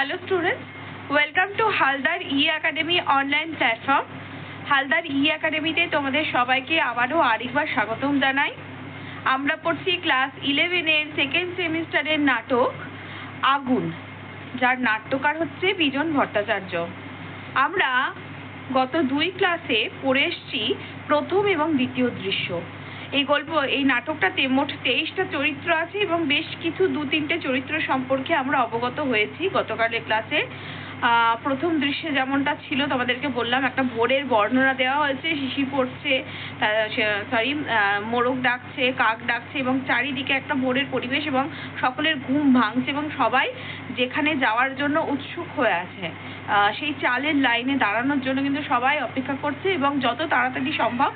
Hello students welcome to Haldar e academy online platform Haldar e একাডেমিতে তোমাদের সবাইকে আবারও আরেকবার স্বাগতম জানাই। আমরা পড়ছি ক্লাস ইলেভেনের সেকেন্ড সেমিস্টারের নাটক, আগুন, যার নাট্যকার হচ্ছে বিজন ভট্টাচার্য। আমরা গত দুই ক্লাসে পড়ে এসছি প্রথম এবং দ্বিতীয় দৃশ্য। এই গল্প, এই নাটকটাতে মোট তেইশটা চরিত্র আছে এবং বেশ কিছু দু তিনটে চরিত্র সম্পর্কে আমরা অবগত হয়েছি গতকালের ক্লাসে প্রথম দৃশ্যে যেমনটা ছিল, তোমাদেরকে বললাম, একটা ভোরের বর্ণনা দেওয়া হয়েছে, শিশি পড়ছে সরি মোরগ ডাকছে, কাক ডাকছে এবং চারিদিকে একটা ভোরের পরিবেশ এবং সকলের ঘুম ভাঙছে এবং সবাই যেখানে যাওয়ার জন্য উৎসুক হয়ে আছে। সেই চালের লাইনে দাঁড়ানোর জন্য কিন্তু সবাই অপেক্ষা করছে এবং যত তাড়াতাড়ি সম্ভব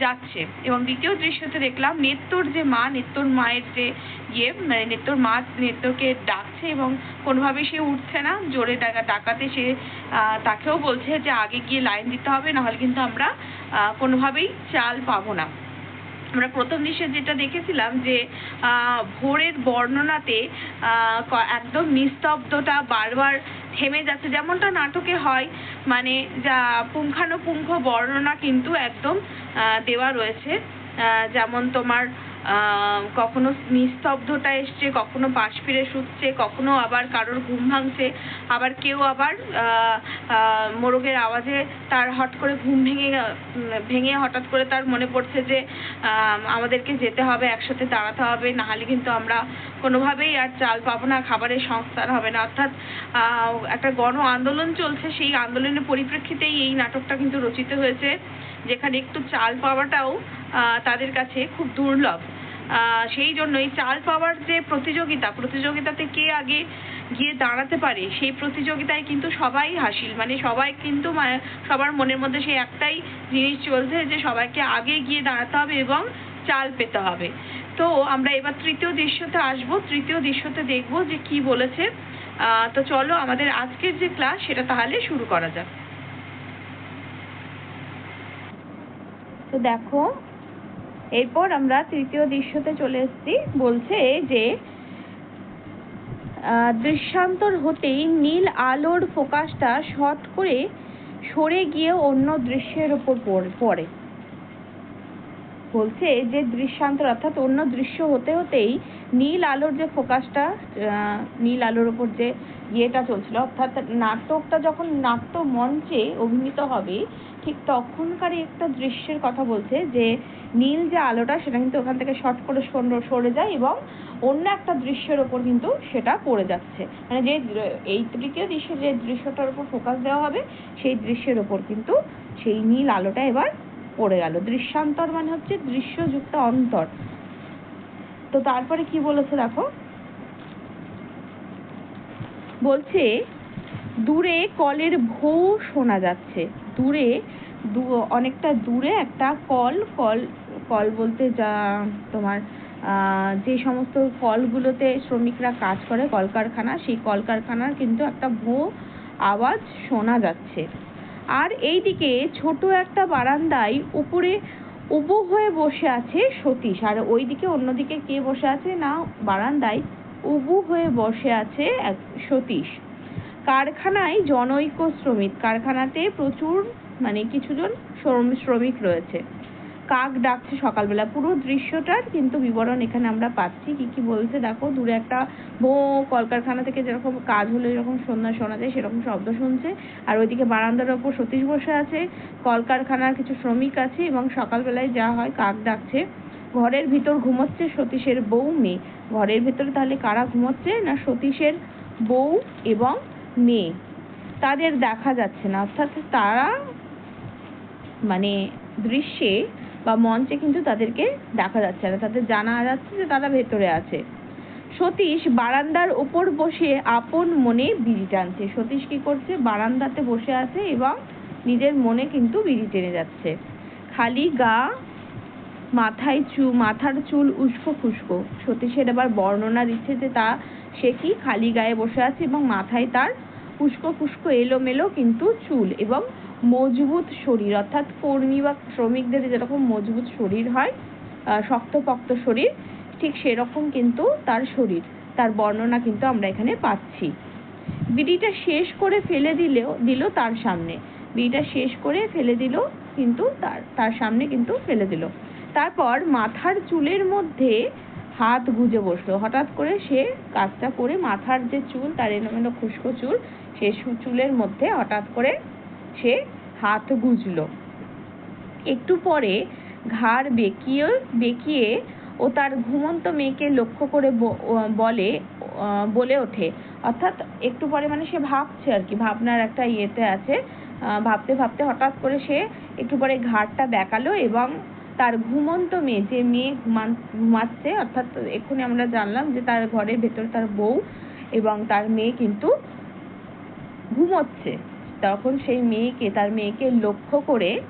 যাচ্ছে। এবং দ্বিতীয় দৃশ্যতে দেখলাম নেত্তর যে মা, নেত্তর মায়ের যে ইয়ে মানে নেত্তর মা নেত্তরকে ডাকছে এবং কোনোভাবেই সে উঠছে না। জোরে ডাকা ডাকাতে সে তাকেও বলছে যে আগে গিয়ে লাইন দিতে হবে, নাহলে কিন্তু আমরা কোনোভাবেই চাল পাবো না। আমরা প্রথম দৃশ্যে যেটা দেখেছিলাম যে ভোরের বর্ণনাতে একদম নিস্তব্ধতা বারবার থেমে যাচ্ছে। যেমনটা নাটকে হয় মানে যা পুঙ্খানুপুঙ্খ বর্ণনা কিন্তু একদম দেওয়া রয়েছে। যেমন তোমার কখনো নিস্তব্ধতা এসছে, কখনো পাশ ফিরে শুচ্ছে, কখনো আবার কারোর ঘুম ভাঙছে, আবার কেউ আবার মোরগের আওয়াজে তার হট করে ঘুম ভেঙে ভেঙে হঠাৎ করে তার মনে পড়ছে যে আমাদেরকে যেতে হবে, একসাথে দাঁড়াতে হবে নাহলে কিন্তু আমরা কোনোভাবেই আর চাল পাবো না, খাবারের সংস্থান হবে না। অর্থাৎ একটা গণ আন্দোলন চলছে, সেই আন্দোলনের পরিপ্রেক্ষিতেই এই নাটকটা কিন্তু রচিত হয়েছে, যেখানে একটু চাল পাওয়াটাও তাদের কাছে খুব দুর্লভ। সেই জন্যই চাল পাওয়ার যে প্রতিযোগিতা, প্রতিযোগিতাতে কে আগে গিয়ে দাঁড়াতে পারে, সেই প্রতিযোগিতায় কিন্তু সবাই হাসিল। মানে সবাই কিন্তু সবার মনের মধ্যে সেই একটাই জিনিস চলছে যে সবাইকে আগে গিয়ে দাঁড়াতে হবে এবং চাল পেতে হবে। তো আমরা এবার তৃতীয় দৃশ্যতে আসব। তৃতীয় দৃশ্যতে দেখব যে কি বলেছে। তো চলো আমাদের আজকের যে ক্লাস সেটা তাহলে শুরু করা যাক। তো দেখো এরপর আমরা তৃতীয় দৃশ্যতে চলে এসেছি। বলছে যে দৃশ্যান্তর হতেই নীল আলোর ফোকাসটা শর্ট করে সরে গিয়ে অন্য দৃশ্যের ওপর পড়ে। বলছে যে দৃশ্যান্তর অর্থাৎ অন্য দৃশ্য হতে হতেই নীল আলোর যে ফোকাসটা নীল আলোর ওপর যে ইয়েটা চলছিল, অর্থাৎ নাটকটা যখন নাট্য মঞ্চে অভিনীত হবে, ঠিক তখনকারই একটা দৃশ্যের কথা বলছে যে নীল যে আলোটা সেটা কিন্তু ওখান থেকে শর্ট করে সর- সরে যায় এবং অন্য একটা দৃশ্যের ওপর কিন্তু সেটা পড়ে যাচ্ছে। মানে যে এই তৃতীয় দৃশ্যে যে দৃশ্যটার উপর ফোকাস দেওয়া হবে, সেই দৃশ্যের ওপর কিন্তু সেই নীল আলোটা এবার পড়ে গেল। দৃশ্যান্তর মানে হচ্ছে দৃশ্যযুক্ত অন্তর। তো তারপরে কি বলেছে দেখো? বলছে, দূরে কলের ভৌ শোনা যাচ্ছে। দূরে, দু- অনেকটা দূরে একটা কল কল কল বলতে যা তোমার যে সমস্ত কলগুলোতে শ্রমিকরা কাজ করে কলকারখানা, সেই কলকারখানার কিন্তু একটা ভো আওয়াজ শোনা যাচ্ছে। আর এইদিকে ছোট একটা বারান্দায় উপরে উবু হয়ে বসে আছে সতীশ। আর ওইদিকে অন্যদিকে কে বসে আছে? না, বারান্দায় উবু হয়ে বসে আছে এক সতীশ। কারখানায় জনৈক শ্রমিক। কারখানাতে প্রচুর মানে কিছুজন শ্রম- শ্রমিক রয়েছে। কাক ডাকছে সকালবেলা। পুরো দৃশ্যটার কিন্তু বিবরণ এখানে আমরা পাচ্ছি। কি কি বলছে? দেখো, দূরে একটা বো কলকারখানা থেকে যেরকম কাজ হলে, যেরকম সন্ধ্যা শোনা যায়, সেরকম শব্দ শুনছে। আর ওইদিকে বারান্দার ওপর সতীশ বসে আছে। কলকারখানার কিছু শ্রমিক আছে এবং সকালবেলায় যা হয়, কাক ডাকছে। ঘরের ভিতর ঘুমোচ্ছে সতীশের বউ মেয়ে। ঘরের ভিতরে তাহলে কারা ঘুমোচ্ছে না সতীশের বউ এবং মেয়ে? তাদের দেখা যাচ্ছে না। অর্থাৎ তারা মানে দৃশ্যে বা মঞ্চে কিন্তু তাদেরকে দেখা যাচ্ছে না। তাদের জানা যাচ্ছে যে তারা ভেতরে আছে। সতীশ বারান্দার ওপর বসে আপন মনে বিড়ি টানছে। সতীশ কি করছে? বারান্দাতে বসে আছে এবং নিজের মনে কিন্তু বিড়ি টেনে যাচ্ছে। খালি গা, মাথায় চু, মাথার চুল উস্কো খুস্কো। সতীশের আবার বর্ণনা দিচ্ছে যে তা, সে কি খালি গায়ে বসে আছে এবং মাথায় তার উস্কো খুস্কো এলোমেলো কিন্তু চুল এবং মজবুত শরীর, অর্থাৎ কর্মী বা শ্রমিকদের যেরকম মজবুত শরীর হয় শক্তপোক্ত শরীর, ঠিক সেরকম কিন্তু তার শরীর, তার বর্ণনা কিন্তু আমরা এখানে পাচ্ছি। বিড়িটা শেষ করে ফেলে দিলেও, দিল তার সামনে। বিড়িটা শেষ করে ফেলে দিল কিন্তু তার তার সামনে কিন্তু ফেলে দিল। তারপর মাথার চুলের মধ্যে হাত গুজে বসল। হঠাৎ করে সে কাজটা করে মাথার যে চুল, তার এলোমেলো খুস্কো চুল, সে চুলের মধ্যে হঠাৎ করে সে হাত গুজলো। একটু পরে ঘাড় বেঁকিয়ে বেঁকিয়ে ও তার ঘুমন্ত মেয়েকে লক্ষ্য করে বলে বলে ওঠে। অর্থাৎ একটু পরে মানে সে ভাবছে আর কি, ভাবনার একটা ইয়েতে আছে। ভাবতে ভাবতে হঠাৎ করে সে একটু পরে ঘাড়টা বেঁকালো এবং তার ঘুমন্ত মেয়ে, যে মেয়ে ঘুমান, ঘুমাচ্ছে, অর্থাৎ এক্ষুনি আমরা জানলাম যে তার ঘরের ভেতর তার বউ এবং তার মেয়ে কিন্তু ঘুমোচ্ছে। তখন সেই মেয়েকে, তার মেয়েকে লক্ষ্য করে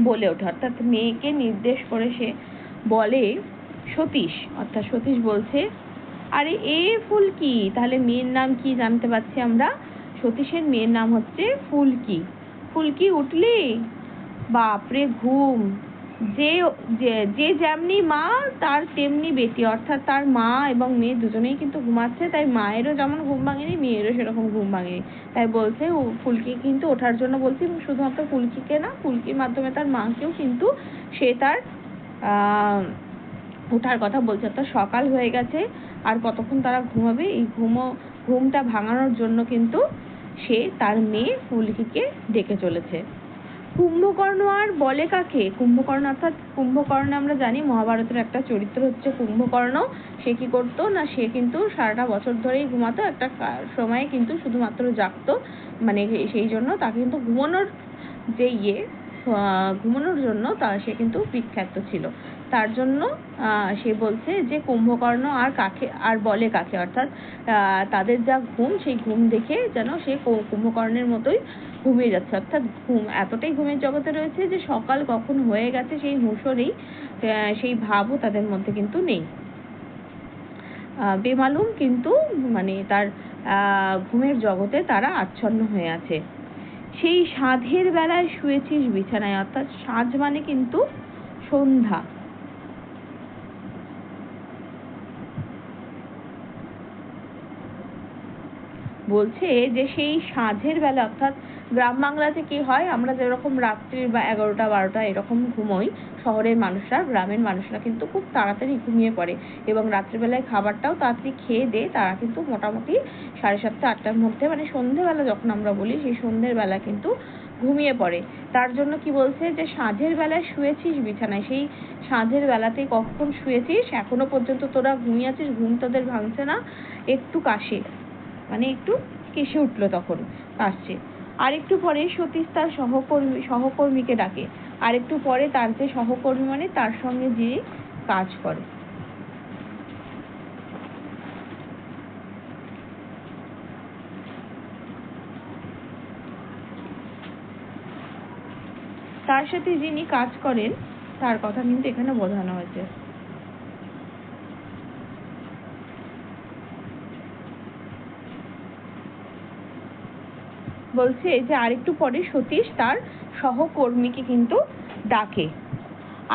বলে ওঠে। অর্থাৎ মেয়েকে নির্দেশ করে সে বলে, সতীশ, অর্থাৎ সতীশ বলছে, আরে, এ ফুলকি তাহলে মেয়ের নাম কি জানতে পারছি আমরা? সতীশের মেয়ের নাম হচ্ছে ফুলকি। ফুলকি উঠলি? বাপরে, ঘুম। যে, যে- যেমনি মা, তার তেমনি বেটি। অর্থাৎ তার মা এবং মেয়ে দুজনেই কিন্তু ঘুমাচ্ছে, তাই মায়েরও যেমন ঘুম ভাঙেনি, মেয়েরও সেরকম ঘুম ভাঙেনি। তাই বলছে ও ফুলকি কিন্তু ওঠার জন্য বলছি এবং শুধুমাত্র ফুলকিকে না, ফুলকির মাধ্যমে তার মাকেও কিন্তু সে তার ওঠার কথা বলছে। অর্থাৎ সকাল হয়ে গেছে, আর কতক্ষণ তারা ঘুমাবে, এই ঘুমো, ঘুমটা ভাঙানোর জন্য কিন্তু সে তার মেয়ে ফুলকিকে ডেকে চলেছে। কুম্ভকর্ণ আর বলে কাকে? কুম্ভকর্ণ অর্থাৎ কুম্ভকর্ণ আমরা জানি মহাভারতের একটা চরিত্র হচ্ছে কুম্ভকর্ণ। সে কি করতো না, সে কিন্তু সারাটা বছর ধরেই ঘুমাতো, একটা সময়ে কিন্তু শুধুমাত্র জাগতো। মানে সেই জন্য তাকে কিন্তু ঘুমানোর যে ইয়ে ঘুমানোর জন্য তা সে কিন্তু বিখ্যাত ছিল। তার জন্য সে বলছে যে কুম্ভকর্ণ আর কাকে, আর বলে কাকে, অর্থাৎ তাদের যা ঘুম, সেই ঘুম দেখে যেন সে কুম্ভকর্ণের মতোই ঘুমিয়ে যাচ্ছে। অর্থাৎ ঘুম এতটাই ঘুমের জগতে রয়েছে যে সকাল কখন হয়ে গেছে সেই হুঁশও নেই সেই ভাবও তাদের মধ্যে কিন্তু নেই। বেমালুম কিন্তু মানে তার ঘুমের জগতে তারা আচ্ছন্ন হয়ে আছে। সেই সাধের বেলায় শুয়েছিস বিছানায়, অর্থাৎ সাঁঝ মানে কিন্তু সন্ধ্যা। বলছে যে সেই সাঁঝের বেলা, অর্থাৎ গ্রাম বাংলাতে কি হয়, আমরা যেরকম রাত্রির বা এগারোটা, বারোটা এরকম ঘুমোই, শহরের মানুষরা, গ্রামের মানুষরা কিন্তু খুব তাড়াতাড়ি ঘুমিয়ে পড়ে এবং রাত্রিবেলায় খাবারটাও তাড়াতাড়ি খেয়ে দেয়ে তারা কিন্তু মোটামুটি সাড়ে সাতটা, আটটার মধ্যে মানে সন্ধ্যেবেলা যখন আমরা বলি, সেই সন্ধ্যের বেলা কিন্তু ঘুমিয়ে পড়ে। তার জন্য কি বলছে যে সাঁঝের বেলায় শুয়েছিস বিছানায়? সেই সাঁঝের বেলাতে কখন শুয়েছিস? এখনও পর্যন্ত তোরা ঘুমিয়ে আছিস? ঘুম তোদের ভাঙছে না? একটু কাশে। মানে একটু কেসে উঠল তখন, কাশছে। আর একটু পরে সতীশ তার সহকর্মী, সহকর্মীকে ডাকে। আর একটু পরে তার যে সহকর্মী মানে তার সঙ্গে যে কাজ করে। তার সাথে যিনি কাজ করেন, তার কথা কিন্তু এখানে বোঝানো হয়েছে। বলছে যে আরেকটু পরে সতীশ তার সহকর্মীকে কিন্তু ডাকে।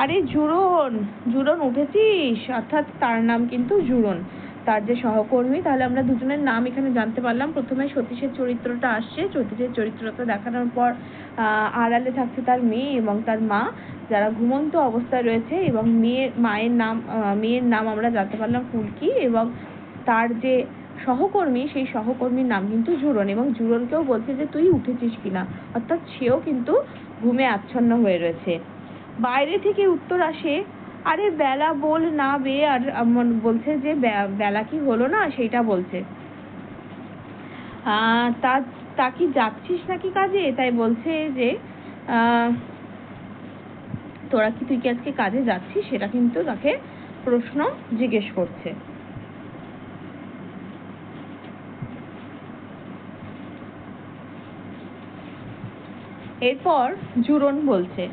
আরে জুরন জুরন উঠেছিস? অর্থাৎ তার নাম কিন্তু জুরন। তার যে সহকর্মী, তাহলে আমরা দুজনের নাম এখানে জানতে পারলাম। প্রথমে সতীশের চরিত্রটা আসছে। সতীশের চরিত্রটা দেখানোর পর আড়ালে থাকছে তার মেয়ে এবং তার মা, যারা ঘুমন্ত অবস্থায় রয়েছে এবং মেয়ের মায়ের নাম মেয়ের নাম আমরা জানতে পারলাম ফুলকি এবং তার যে সহকর্মী, সেই সহকর্মীর নাম কিন্তু জুরন এবং জুরনকেও বলছে যে তুই উঠেছিস কিনা। অর্থাৎ সেও কিন্তু ঘুমে আচ্ছন্ন হয়ে রয়েছে। বাইরে থেকে উত্তর আসে, আরে বেলা বল না বে, আর বলছে যে বেলা কি হলো না? সেইটা বলছে। তা তা কি যাচ্ছিস নাকি কাজে? তাই বলছে যে তোরা কি, তুই কি আজকে কাজে যাচ্ছিস? সেটা কিন্তু তাকে প্রশ্ন জিজ্ঞেস করছে। এরপর জুরন বলছে,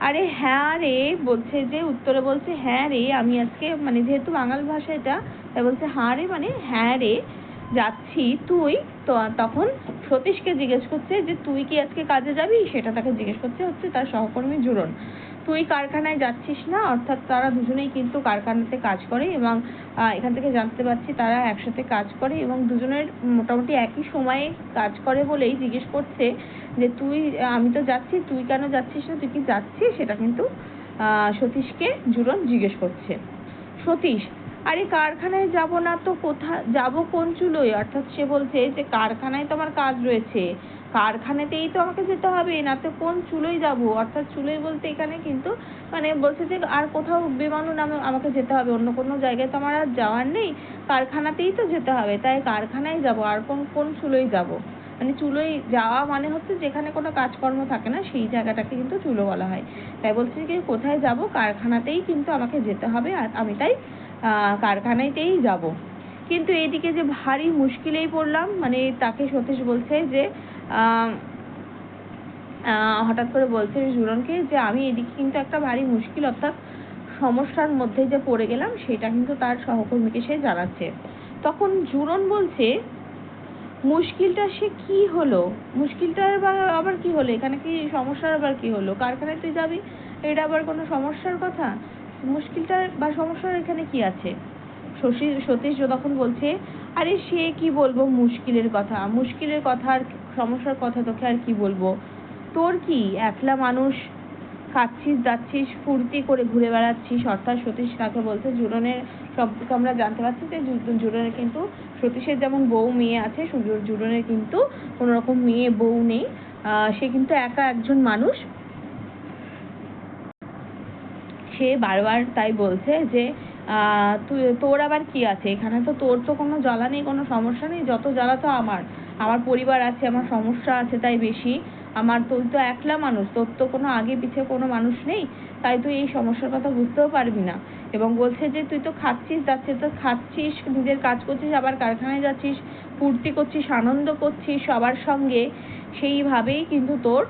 আরে হ্যাঁ রে, বলছে যে উত্তরে বলছে হ্যাঁ রে, আমি আজকে মানে যেহেতু বাঙাল ভাষা এটা, তাই বলছে হ্যাঁ রে মানে হ্যাঁ রে, যাচ্ছি, তুই? তো তখন সতীশকে জিজ্ঞেস করছে যে, তুই কি আজকে কাজে যাবি? সেটা তাকে জিজ্ঞেস করছে হচ্ছে তার সহকর্মী জুরন। তুই কারখানায় যাচ্ছিস না? অর্থাৎ তারা দুজনেই কিন্তু কারখানাতে কাজ করে এবং এখান থেকে জানতে পারছি তারা একসাথে কাজ করে এবং দুজনের মোটামুটি একই সময়ে কাজ করে বলেই জিজ্ঞেস করছে যে তুই, আমি তো যাচ্ছি, তুই কেন যাচ্ছিস না? তুই কি যাচ্ছিস? সেটা কিন্তু সতীশকে জুরন জিজ্ঞেস করছে। সতীশ, আরে কারখানায় যাব না তো কোথা, যাব কোন চুলোয়? অর্থাৎ সে বলছে যে কারখানায় তো আমার কাজ রয়েছে। কারখানাতেই তো আমাকে যেতে হবে, না তো কোন চুলোয় যাব? অর্থাৎ চুলোয় বলতে এখানে কিন্তু মানে বলছে যে আর কোথাও বিমানও নামে আমাকে যেতে হবে, অন্য কোনো জায়গায় তো আমার আর যাওয়ার নেই, কারখানাতেই তো যেতে হবে, তাই কারখানায় যাব, আর কোন কোন চুলোয় যাব? মানে চুলোয় যাওয়া মানে হচ্ছে যেখানে কোনো কাজকর্ম থাকে না, সেই জায়গাটাকে কিন্তু চুলো বলা হয়। তাই বলছে যে কোথায় যাব? কারখানাতেই কিন্তু আমাকে যেতে হবে, আর আমি তাই কারখানাতেই যাব। কিন্তু এদিকে যে ভারী মুশকিলেই পড়লাম মানে তাকে সতীশ বলছে যে হঠাৎ করে বলছে জুরনকে যে আমি এদিকে কিন্তু একটা ভারী মুশকিল অর্থাৎ সমস্যার মধ্যে যে পড়ে গেলাম, সেটা কিন্তু তার সহকর্মীকে সে জানাচ্ছে। তখন জুরন বলছে, মুশকিলটা সে কি হলো? মুশকিলটার বা- আবার কি হলো? এখানে কি সমস্যার আবার কি হলো? কারখানায় তুই যাবি? এটা আবার কোনো সমস্যার কথা? মুশকিলটার বা সমস্যার এখানে কি আছে? শশী, সতীশ তখন বলছে আরে সে কি বলব? মুশকিলের কথা। মুশকিলের কথা আর সমস্যার কথা তোকে আর কি বলব? তোর কি? একলা মানুষ খাচ্ছিস, যাচ্ছিস, ফুর্তি করে ঘুরে বেড়াচ্ছিস, অর্থাৎ সতীশ তাকে বলছে? জুরনের থেকে আমরা জানতে পারছি যে জুরনের কিন্তু সতীশের যেমন বউ মেয়ে আছে জুরনের কিন্তু কোনো রকম মেয়ে বউ নেই। সে কিন্তু একা একজন মানুষ। সে বারবার তাই বলছে যে তুই, তোর আবার কি আছে? এখানে তো তোর তো কোনো জ্বালা নেই, কোনো সমস্যা নেই, যত জ্বালা তো আমার। আমার পরিবার আছে, আমার সমস্যা আছে তাই বেশি। আমার তুই তো একলা মানুষ, তোর তো কোনো আগে পিছে কোনো মানুষ নেই, তাই তুই এই সমস্যার কথা বুঝতেও পারবি না। এবং বলছে যে, তুই তো খাচ্ছিস যাচ্ছিস তো খাচ্ছিস, নিজের কাজ করছিস, আবার কারখানায় যাচ্ছিস, ফুর্তি করছিস, আনন্দ করছিস, সবার সঙ্গে। সেইভাবেই কিন্তু তোর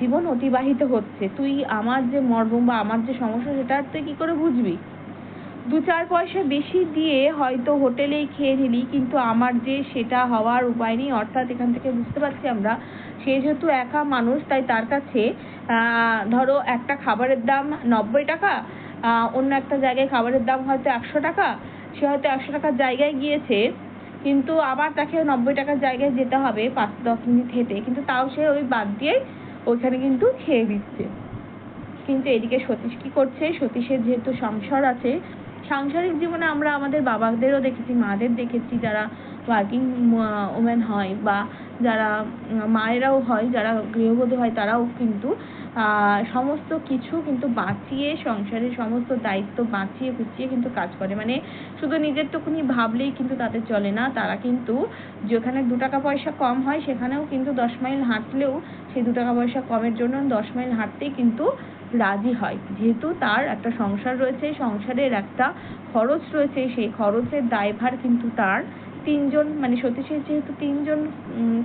জীবন অতিবাহিত হচ্ছে। তুই আমার যে মর্ম বা আমার যে সমস্যা, সেটা তুই কি করে বুঝবি? দু চার পয়সা বেশি দিয়ে হয়তো হোটেলেই খেয়ে নিলি, কিন্তু আমার যে সেটা হওয়ার উপায় নেই, অর্থাৎ এখান থেকে বুঝতে পারছি আমরা, সে যেহেতু একা মানুষ, তাই তার কাছে ধরো একটা খাবারের দাম নব্বই টাকা অন্য একটা জায়গায় খাবারের দাম হয়তো একশো টাকা, সে হয়তো একশো টাকার জায়গায় গিয়েছে, কিন্তু আবার তাকে নব্বই টাকার জায়গায় যেতে হবে পাঁচ দশ মিনিট হেঁটে, কিন্তু তাও সে ওই বাদ দিয়ে ওইখানে কিন্তু খেয়ে দিচ্ছে কিন্তু এদিকে সতীশ কি করছে? সতীশের যেহেতু সংসার আছে সাংসারিক জীবনে আমরা আমাদের বাবাদেরও দেখেছি, মাদের দেখেছি যারা ওয়ার্কিং ওমেন হয় বা যারা মায়েরাও হয়, যারা গৃহবধূ হয় তারাও কিন্তু সমস্ত কিছু কিন্তু বাঁচিয়ে সংসারের সমস্ত দায়িত্ব বাঁচিয়ে গুছিয়ে কিন্তু কাজ করে। মানে শুধু নিজের টুকুনি ভাবলেই কিন্তু তাদের চলে না, তারা কিন্তু যেখানে দু টাকা পয়সা কম হয় সেখানেও কিন্তু দশ মাইল হাঁটলেও সেই দু টাকা পয়সা কমের জন্য দশ মাইল হাঁটতেই কিন্তু রাজি হয়। যেহেতু তার একটা সংসার রয়েছে সংসারের একটা খরচ রয়েছে, সেই খরচের দায়ভার কিন্তু তার। তিনজন মানে সতীশের যেহেতু তিনজন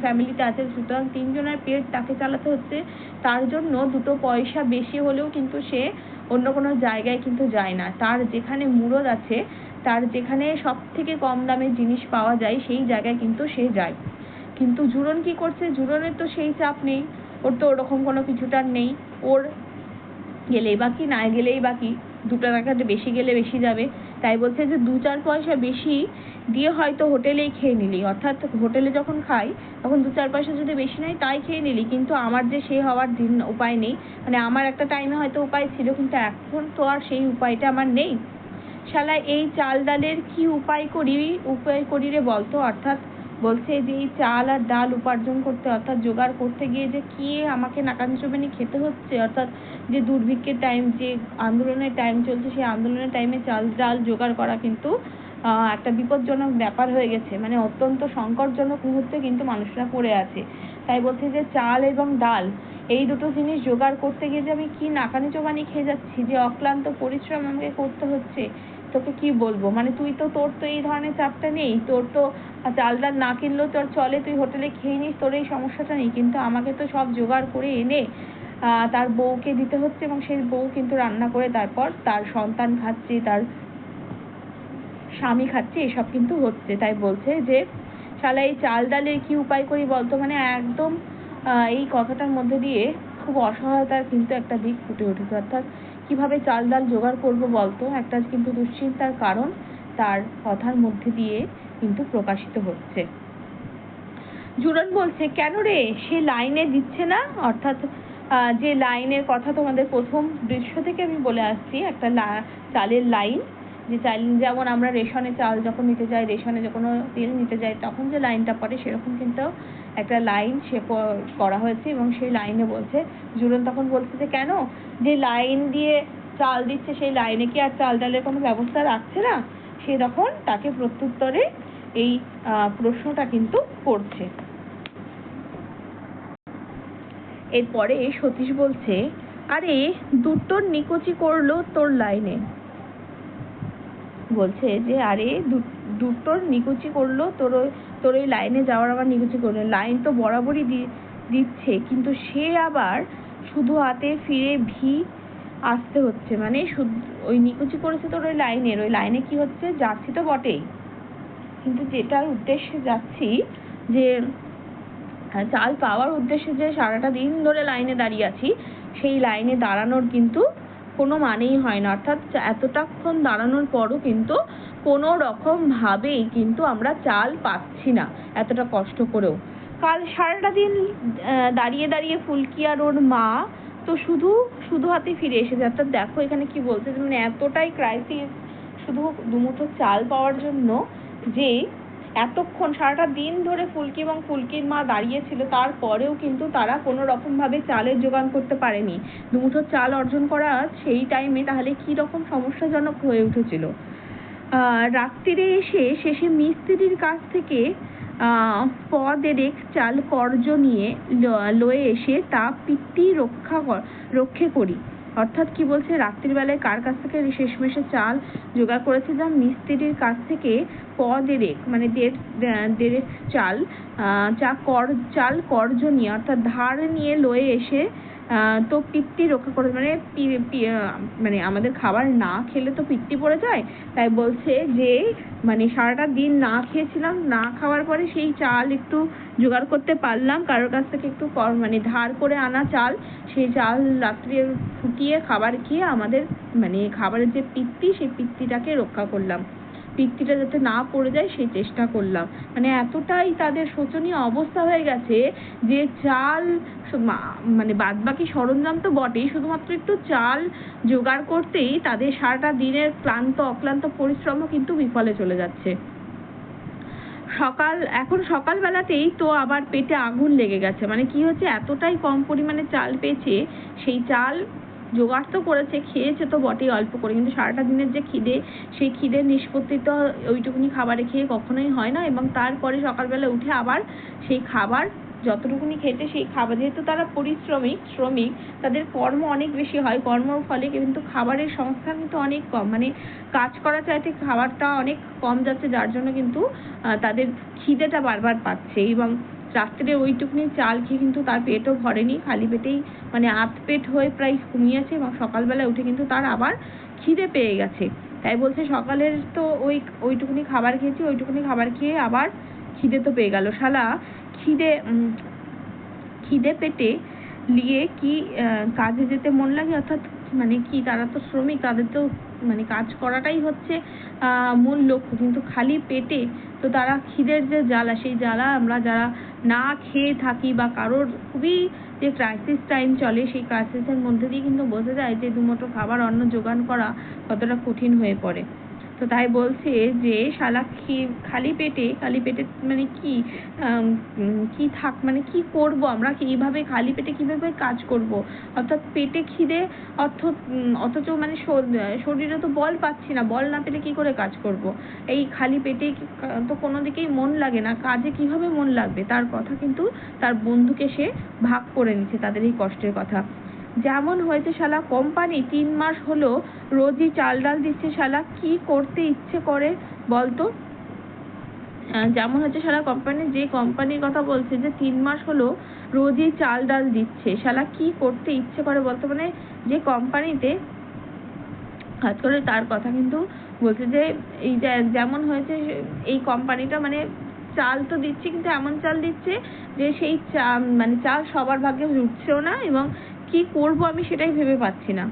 ফ্যামিলিতে আছে, সুতরাং তিনজনের পেট তাকে চালাতে হচ্ছে। তার জন্য দুটো পয়সা বেশি হলেও কিন্তু সে অন্য কোনো জায়গায় কিন্তু যায় না। তার যেখানে মুরদ আছে, তার যেখানে সব থেকে কম দামে জিনিস পাওয়া যায়, সেই জায়গায় কিন্তু সে যায়। কিন্তু জুরন কি করছে? জুরনের তো সেই চাপ নেই। ওর তো ওরকম কোনো কিছুটার নেই। ওর গেলেই বাকি না গেলেই বাকি দুটো টাকাটা বেশি গেলে বেশি যাবে। তাই বলছে যে দু চার পয়সা বেশি দিয়ে হয়তো হোটেলেই খেয়ে নিলি। অর্থাৎ হোটেলে যখন খাই, তখন দু চার পয়সা যদি বেশি নেয়, তাই খেয়ে নিলি। কিন্তু আমার যে সে হওয়ার দিন উপায় নেই। মানে আমার একটা টাইমে হয়তো উপায় ছিল, কিন্তু এখন তো আর সেই উপায়টা আমার নেই। শালা, এই চাল ডালের কি উপায় করি উপায় করি রে বলতো? অর্থাৎ বলছে যে এই চাল আর ডাল উপার্জন করতে অর্থাৎ জোগাড় করতে গিয়ে যে কি আমাকে নাকানি চোবানি খেতে হচ্ছে? অর্থাৎ যে দুর্ভিক্ষের টাইম যে আন্দোলনের টাইম চলছে, সেই আন্দোলনের টাইমে চাল, ডাল জোগাড় করা কিন্তু একটা বিপজ্জনক ব্যাপার হয়ে গেছে। মানে অত্যন্ত সংকটজনক মুহূর্তে কিন্তু মানুষরা পড়ে আছে। তাই বলছে যে চাল এবং ডাল, এই দুটো জিনিস জোগাড় করতে গিয়ে যে আমি কি নাকানি চোবানি খেয়ে যাচ্ছি? যে অক্লান্ত পরিশ্রম আমাকে করতে হচ্ছে? তোকে কি বলব? মানে তুই তো, তোর তো এই ধরনের চাপটা নেই। তোর তো চাল ডাল না কিনলেও তোর চলে, তুই হোটেলে খেয়ে নিস, তোর এই সমস্যাটা নেই। কিন্তু আমাকে তো সব জোগাড় করে এনে তার বউকে দিতে হচ্ছে এবং সেই বউ কিন্তু রান্না করে তারপর তার সন্তান খাচ্ছে, তার স্বামী খাচ্ছে, এসব কিন্তু হচ্ছে। তাই বলছে যে, শালা, এই চাল ডালের কি উপায় করি বলতো? মানে একদম এই কথাটার মধ্যে দিয়ে খুব অসহায়তার কিন্তু একটা দিক ফুটে উঠেছে। অর্থাৎ কীভাবে চাল ডাল জোগাড় করব বলতো? একটা কিন্তু দুশ্চিন্তার কারণ তার কথার মধ্যে দিয়ে কিন্তু প্রকাশিত হচ্ছে। জুরন বলছে, কেন রে? সে লাইনে দিচ্ছে না? অর্থাৎ যে লাইনের কথা তোমাদের প্রথম দৃশ্য থেকে আমি বলে আসছি, একটা চালের লাইন। যে চাল, যেমন আমরা রেশনে চাল যখন নিতে যাই, রেশনে যখন তেল নিতে যাই, তখন যে লাইনটা পড়ে, সেরকম কিন্তু একটা লাইন সে করা হয়েছে এবং সেই লাইনে বলছে জুরন তখন বলছে যে, কেন? যে লাইন দিয়ে চাল দিচ্ছে, সেই লাইনে কি আর চাল ডালের কোনো ব্যবস্থা রাখছে না? সে তখন তাকে প্রত্যুত্তরে এই প্রশ্নটা কিন্তু করছে। এরপরে সতীশ বলছে, আরে, দুটোর নিকুচি করল তোর লাইনে বলছে যে, আরে দুটোর নিকুচি করল তোর ওই- তোর ওই লাইনে যাওয়ার আবার নিকুচি করল। লাইন তো বরাবরই দিচ্ছে, কিন্তু সে আবার শুধু হাতে ফিরে ভি আসতে হচ্ছে। মানে ওই নিকুচি করেছে তোর ওই লাইনের ওই লাইনে কি হচ্ছে? যাচ্ছি তো বটেই। কিন্তু যেটার উদ্দেশ্যে যাচ্ছি যে চাল পাওয়ার উদ্দেশ্যে যে সারাটা দিন ধরে লাইনে দাঁড়িয়ে আছি, সেই লাইনে দাঁড়ানোর কিন্তু কোনো মানেই হয় না। অর্থাৎ এতটাক্ষণ দাঁড়ানোর পরও কিন্তু কোনো রকম ভাবেই কিন্তু আমরা চাল পাচ্ছি না এতটা কষ্ট করেও। কাল সারাটা দিন দাঁড়িয়ে দাঁড়িয়ে ফুলকি আর ওর মা তো শুধু শুধু হাতে ফিরে এসেছে। অর্থাৎ দেখো এখানে কি বলছে মানে এতটাই ক্রাইসিস শুধু দুমুঠো চাল পাওয়ার জন্য যে, এতক্ষণ সারাটা দিন ধরে ফুলকি এবং ফুলকির মা দাঁড়িয়েছিল, তারপরেও কিন্তু তারা কোনো রকম ভাবে চালের জোগান করতে পারেনি। দুমুঠো চাল অর্জন করা সেই টাইমে তাহলে কি রকম সমস্যাজনক হয়ে উঠেছিল? আহ, রাত্রিরে এসে শেষে মিস্ত্রির কাছ থেকে আহ, প দেড়েক চাল কর্জ নিয়ে লয়ে এসে তা পিত্তি রক্ষা রক্ষে করি। অর্থাৎ কি বলছে রাত্রির বেলায় কার কাছ থেকে শেষমেশে চাল জোগাড় করেছে যা মিস্ত্রির কাছ থেকে প মানে দেড় দেড়েক চাল যা কর চাল কর্জ নিয়ে অর্থাৎ ধার নিয়ে লয়ে এসে তো পিত্তি রক্ষা করে মানে মানে আমাদের খাবার না খেলে তো পিত্তি পড়ে যায়। তাই বলছে যে মানে সারাটা দিন না খেয়েছিলাম, না খাওয়ার পরে সেই চাল একটু জোগাড় করতে পারলাম। কারোর কাছ থেকে একটু মানে ধার করে আনা চাল, সেই চাল রাত্রে ফুটিয়ে খাবার খেয়ে আমাদের মানে খাবারের যে পিত্তি, সেই পিত্তিটাকে রক্ষা করলাম। পিত্তিটা যাতে না পড়ে যায়, সেই চেষ্টা করলাম। মানে এতটাই তাদের শোচনীয় অবস্থা হয়ে গেছে যে চাল মানে বাদবাকি সরঞ্জাম তো বটেই, শুধুমাত্র একটু চাল জোগাড় করতেই তাদের সারাটা দিনের ক্লান্ত, অক্লান্ত পরিশ্রমও কিন্তু বিফলে চলে যাচ্ছে। সকাল, এখন সকালবেলাতেই তো আবার পেটে আগুন লেগে গেছে। মানে কি হচ্ছে, এতটাই কম পরিমাণে চাল পেয়েছে, সেই চাল জোগাড় তো করেছে, খেয়েছে তো বটেই অল্প করে, কিন্তু সারাটা দিনের যে খিদে, সেই খিদের নিষ্পত্তি তো ওইটুকুনি খাবারে খেয়ে কখনোই হয় না এবং তারপরে সকালবেলা উঠে আবার সেই খাবার যতটুকুনি খেতে সেই খাবার, যেহেতু তারা পরিশ্রমিক, শ্রমিক, তাদের কর্ম অনেক বেশি হয়, কর্মর ফলে কিন্তু খাবারের সংস্থান কিন্তু অনেক কম মানে কাজ করা চাইতে খাবারটা অনেক কম যাচ্ছে, যার জন্য কিন্তু তাদের খিদেটা বারবার পাচ্ছে এবং রাত্রে ওইটুকুনি চাল খেয়ে কিন্তু তার পেটও ভরেনি, খালি পেটেই মানে আধ পেট হয়ে প্রায় ঘুমিয়েছে এবং সকালবেলা উঠে কিন্তু তার আবার খিদে পেয়ে গেছে। তাই বলছে সকালের তো ওই, ওইটুকুনি খাবার খেয়েছি, ওইটুকুনি খাবার খেয়ে আবার খিদে তো পেয়ে গেল। শালা, খিদে খিদে পেটে নিয়ে কি কাজে যেতে মন লাগে? অর্থাৎ মানে কি তারা তো শ্রমিক, তাদের তো মানে কাজ করাটাই হচ্ছে মূল লক্ষ্য। কিন্তু খালি পেটে তো তারা খিদের যে জ্বালা, সেই জ্বালা আমরা যারা না খেয়ে থাকি বা কারোর খুবই যে ক্রাইসিস টাইম চলে, সেই ক্রাইসিসের মধ্যে দিয়ে কিন্তু বোঝা যায় যে দুমুঠো খাবার অন্ন জোগান করা কতটা কঠিন হয়ে পড়ে। তো তাই বলছে যে, শালা খালি পেটে খালি পেটে মানে কি কি থাক মানে কি করব আমরা? এইভাবে খালি পেটে কীভাবে কাজ করব? অর্থাৎ পেটে খিদে, অর্থ অথচ মানে শরীরে তো বল পাচ্ছি না, বল না পেলে কি করে কাজ করব? এই খালি পেটে তো কোনো দিকেই মন লাগে না, কাজে কীভাবে মন লাগবে? তার কথা কিন্তু তার বন্ধুকে সে ভাগ করে নিচ্ছে, তাদের এই কষ্টের কথা। যেমন হয়েছে শালা, কোম্পানি তিন মাস হলো রোজই চাল ডাল দিচ্ছে শালা, কি করতে ইচ্ছে করে বলতো যেমন হচ্ছে শালা, কোম্পানি, যে কোম্পানির কথা বলছে যে তিন মাস হলো রোজই চাল ডাল দিচ্ছে, শালা কি করতে ইচ্ছে করে বলতো মানে যে কোম্পানিতে কাজ করে তার কথা কিন্তু বলছে যে এই যেমন হয়েছে এই কোম্পানিটা মানে চাল তো দিচ্ছে কিন্তু এমন চাল দিচ্ছে যে সেই চা মানে চাল সবার ভাগ্যে জুটছেও না এবং কি করব আমি সেটাই ভেবে পাচ্ছি না।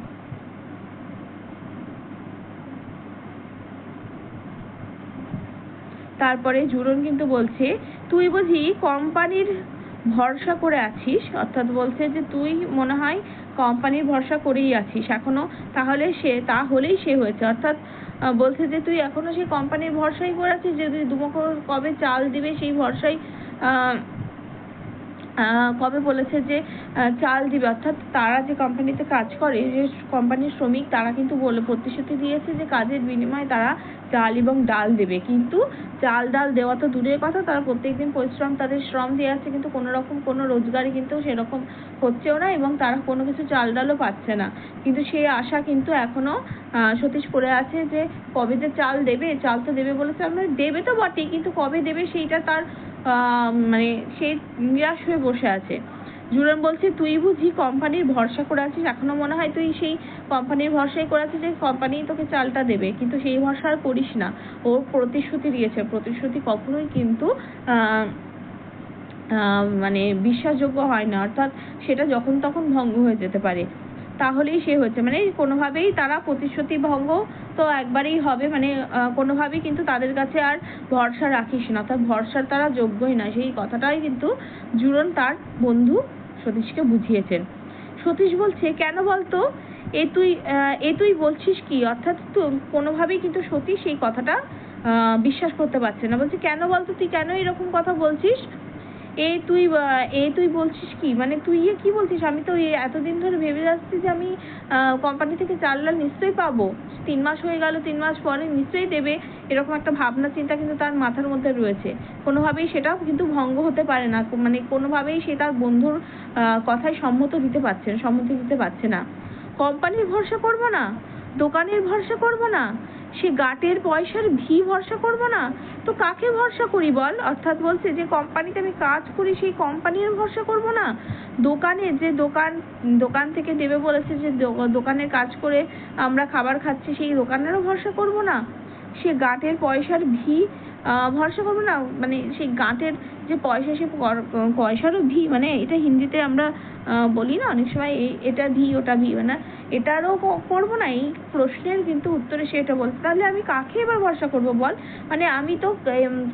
তারপরে জুরন কিন্তু বলছে, তুই বুঝি কোম্পানির ভরসা করে আছিস? অর্থাৎ বলছে যে, তুই মনে হয় কোম্পানির ভরসা করেই আছিস এখনও। তাহলে সে, তাহলেই সে হয়েছে। অর্থাৎ বলছে যে, তুই এখনও সেই কোম্পানির ভরসাই করে আছিস? যে তুই দুমুখো কবে চাল দিবে সেই ভরসাই কবে বলেছে যে চাল দিবে। অর্থাৎ তারা যে কোম্পানিতে কাজ করে, যে কোম্পানির শ্রমিক, তারা কিন্তু বলে প্রতিশ্রুতি দিয়েছে যে, কাজের বিনিময়ে তারা চাল এবং ডাল দেবে। কিন্তু চাল ডাল দেওয়া তো দূরের কথা তারা প্রত্যেকদিন পরিশ্রম তাদের শ্রম দিয়ে যাচ্ছে কিন্তু কোনো রকম কোনো রোজগারই কিন্তু সেরকম হচ্ছেও না এবং তারা কোনো কিছু চাল ডালও পাচ্ছে না। কিন্তু সেই আশা কিন্তু এখনও আহ, সতীশ পড়ে আছে যে কবে যে চাল দেবে চাল তো দেবে বলেছে আমরা দেবে তো বটেই কিন্তু কবে দেবে সেইটা তার মানে সে নিরাশ হয়ে বসে আছে। জুরন বলছে, তুই বুঝি কোম্পানির ভরসা করে আছিস? এখনও মনে হয় তুই সেই কোম্পানির ভরসায় করে আছিস যে কোম্পানি তোকে চালটা দেবে। কিন্তু সেই ভরসা আর করিস না। ও প্রতিশ্রুতি দিয়েছে। প্রতিশ্রুতি কখনোই কিন্তু মানে বিশ্বাসযোগ্য হয় না। অর্থাৎ সেটা যখন তখন ভঙ্গ হয়ে যেতে পারে। তাহলেই সে হচ্ছে। মানে কোনোভাবেই তারা প্রতিশ্রুতি ভঙ্গ তো একবারেই হবে। মানে কোনোভাবেই কিন্তু তাদের কাছে আর ভরসা রাখিস না। অর্থাৎ ভরসার তারা যোগ্যই না। সেই কথাটাই কিন্তু জুরন তার বন্ধু সতীশকে বুঝিয়েছেন। সতীশ বলছে, কেন বলতো? এ তুই এ তুই বলছিস কি? অর্থাৎ তো কোনোভাবেই কিন্তু সতীশ এই কথাটা বিশ্বাস করতে পারছে না। বলছে, কেন বলতো? তুই কেন এরকম কথা বলছিস? এ তুই এই তুই বলছিস কি? মানে তুই ইয়ে কি বলছিস? আমি তো এতদিন ধরে ভেবে যাচ্ছি যে আমি কোম্পানি থেকে চাল ডাল নিশ্চয়ই পাবো। তিন মাস হয়ে গেল, তিন মাস পরে নিশ্চয়ই দেবে। এরকম একটা ভাবনা, চিন্তা কিন্তু তার মাথার মধ্যে রয়েছে। কোনোভাবেই সেটা কিন্তু ভঙ্গ হতে পারে না। মানে কোনোভাবেই সে তার বন্ধুর কথায় সম্মত দিতে পারছে না সম্মতি দিতে পারছে না। কোম্পানির ভরসা করব না? দোকানের ভরসা করব না? সে গাটের পয়সার ভি ভরসা করব না? তো কাকে ভরসা করি বল? অর্থাৎ বলছে যে কোম্পানিতে আমি কাজ করি, সেই কোম্পানির ভরসা করব না? দোকানে যে দোকান দোকান থেকে দেবে বলেছে যে দোকানে কাজ করে আমরা খাবার খাচ্ছি, সেই দোকানেরও ভরসা করব না? সে গাঁটের পয়সার ভি ভরসা করব না। মানে সেই গাঁটের যে পয়সা, সে পয়সারও ভি মানে এটা হিন্দিতে আমরা বলি না, অনেক সময় এটা ভি, ওটা ভি মানে এটারও করব না, এই প্রশ্নের কিন্তু উত্তরে সে এটা বলছে। তাহলে আমি কাকে এবার ভরসা করব বল? মানে আমি তো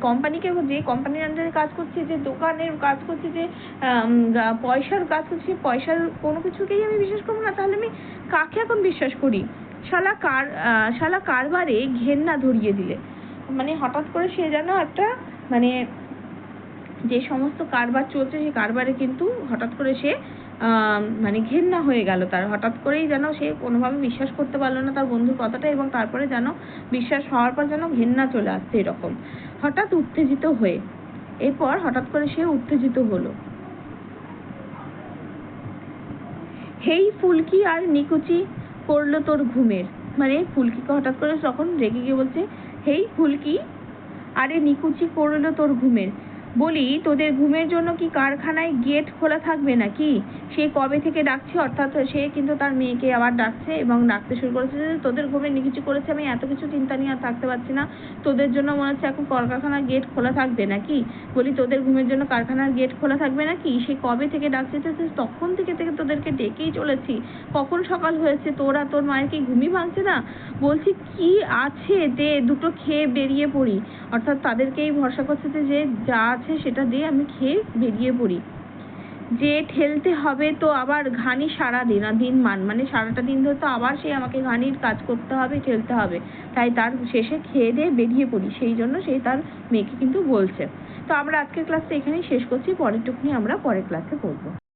কোম্পানিকে যে কোম্পানির আন্ডারে কাজ করছি, যে দোকানের কাজ করছি, যে পয়সার কাজ করছি পয়সার কোনো কিছুকেই আমি বিশ্বাস করব না। তাহলে আমি কাকে এখন বিশ্বাস করি? শালা কার শালা কারবারে ঘেন্না ধরিয়ে দিলে। মানে হঠাৎ করে সে যেন একটা মানে যে সমস্ত কারবার চলছে, সেই কারবারে কিন্তু হঠাৎ করে সে মানে ঘেন্না হয়ে গেল তার। হঠাৎ করেই যেন সে কোনোভাবে বিশ্বাস করতে পারল না তার বন্ধুর কথাটা এবং তারপরে যেন বিশ্বাস হওয়ার পর যেন ঘেন্না চলে আসছে এরকম। হঠাৎ উত্তেজিত হয়ে, এরপর হঠাৎ করে সে উত্তেজিত হলো। হেই ফুলকি আর নিকুচি করল তোর ঘুমের। মানে ফুলকিকে হঠাৎ করে তখন রেগে গিয়ে বলছে হেই ফুলকি। আরে নিকুচি করল তোর ঘুমের। বলি, তোদের ঘুমের জন্য কি কারখানায় গেট খোলা থাকবে নাকি? সে কবে থেকে ডাকছে? অর্থাৎ সে কিন্তু তার মেয়েকে আবার ডাকছে এবং ডাকতে শুরু করেছে যে তোদের ঘুমে নিকুচি করেছে, আমি এত কিছু চিন্তা নিয়ে আর থাকতে পারছি না। তোদের জন্য মনে হচ্ছে এখন কলকারখানার গেট খোলা থাকবে নাকি? বলি, তোদের ঘুমের জন্য কারখানার গেট খোলা থাকবে নাকি? সে কবে থেকে ডাকছে? তখন থেকে থেকে তোদেরকে ডেকেই চলেছি। কখন সকাল হয়েছে? তোরা তোর মায়ের কি ঘুমই ভাঙছে না? বলছি, কি আছে? দে দুটো খেয়ে বেরিয়ে পড়ি। অর্থাৎ তাদেরকেই ভরসা করছে যে যে যা আছে, সেটা দিয়ে আমি খেয়ে বেরিয়ে পড়ি। যে ঠেলতে হবে তো আবার ঘানি সারা দিন আর দিন মান। মানে সারাটা দিন ধরে তো আবার সে আমাকে ঘানির কাজ করতে হবে, ঠেলতে হবে। তাই তার শেষে খেয়ে দিয়ে বেরিয়ে পড়ি। সেই জন্য সে তার মেয়েকে কিন্তু বলছে। তো আমরা আজকের ক্লাসটা এখানেই শেষ করছি, পরেরটুকুনি আমরা পরের ক্লাসে পড়ব।